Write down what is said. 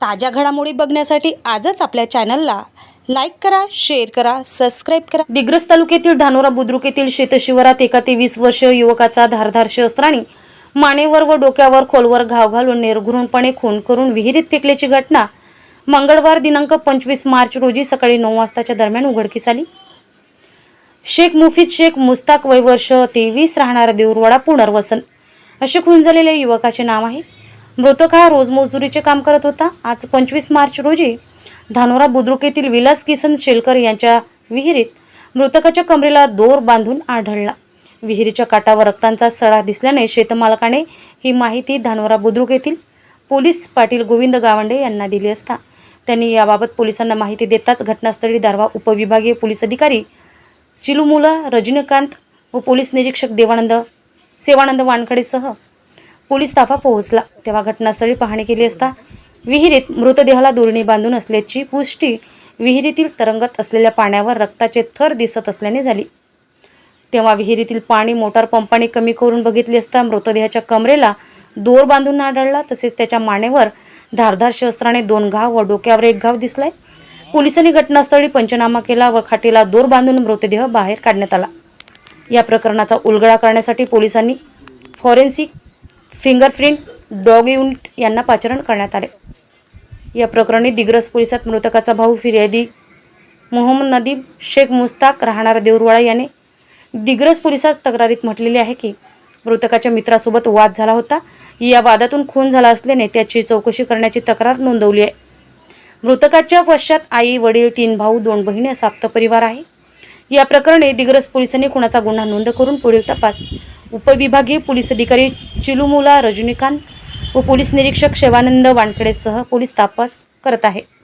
ताज्या घडामोडी बघण्यासाठी आजच आपल्या चॅनलला लाईक करा शेअर करा सबस्क्राईब करा. दिग्रस तालुक्यातील धानोरा बुद्रुक येथील शेतशिवारात एका ते वीस वर्ष युवकाचा धारधार शस्त्राने मानेवर व डोक्यावर खोलवर घाव घालून निर्घृणपणे खून करून विहिरीत फेकल्याची घटना मंगळवार दिनांक पंचवीस मार्च रोजी सकाळी नऊ वाजताच्या दरम्यान उघडकीस आली. शेख मुफीद शेख मुस्ताक वय वर्ष तेवीस राहणारा देऊरवाडा पुनर्वसन असे खून झालेल्या युवकाचे नाव आहे. मृतक हा रोजमजुरीचे काम करत होता. आज पंचवीस मार्च रोजी धानोरा बुद्रुक येथील विलास किसन शेलकर यांच्या विहिरीत मृतकाच्या कमरेला दोर बांधून आढळला. विहिरीच्या काटावर रक्तांचा सडा दिसल्याने शेतमालकाने ही माहिती धानोरा बुद्रुक येथील पोलीस पाटील गोविंद गावंडे यांना दिली असता. त्यांनी याबाबत पोलिसांना माहिती देताच घटनास्थळी दारवा उपविभागीय पोलीस अधिकारी चिलुमुला रजनीकांत व पोलीस निरीक्षक देवानंद सेवानंद वानखडेसह पोलीस ताफा पोहोचला. तेव्हा घटनास्थळी पाहणी केली असता विहिरीत मृतदेहाला दोरणी बांधून असल्याची पुष्टी विहिरीतील तरंगत असलेल्या पाण्यावर रक्ताचे थर दिसत असल्याने झाली. तेव्हा विहिरीतील पाणी मोटार पंपाने कमी करून बघितले असता मृतदेहाच्या कमरेला दोर बांधून आढळला. तसेच त्याच्या मानेवर धारधार शस्त्राने दोन घाव व डोक्यावर एक घाव दिसलाय. पोलिसांनी घटनास्थळी पंचनामा केला व खाटीला दोर बांधून मृतदेह बाहेर काढण्यात आला. या प्रकरणाचा उलगडा करण्यासाठी पोलिसांनी फॉरेन्सिक फिंगरप्रिंट डॉग युनिट यांना पाचारण करण्यात आले. या प्रकरणी दिग्रस पोलिसात मृतकाचा भाऊ फिर्यादी मोहम्मद नदीम शेख मुस्ताक राहणारा देऊरवाडा याने दिग्रस पोलिसात तक्रारीत म्हटलेले आहे की मृतकाच्या मित्रासोबत वाद झाला होता. या वादातून खून झाला असल्याने त्याची चौकशी करण्याची तक्रार नोंदवली आहे. मृतकाच्या पश्चात आई वडील तीन भाऊ दोन बहिणी असा परिवार आहे. या प्रकरणी दिग्रस पोलिसांनी कुणाचा गुन्हा नोंद करून पुढील तपास उपविभागीय पोलीस अधिकारी चिलुमुला रजनीकांत व पोलीस निरीक्षक शिवानंद वानखेडेसह पोलीस तपास करत आहे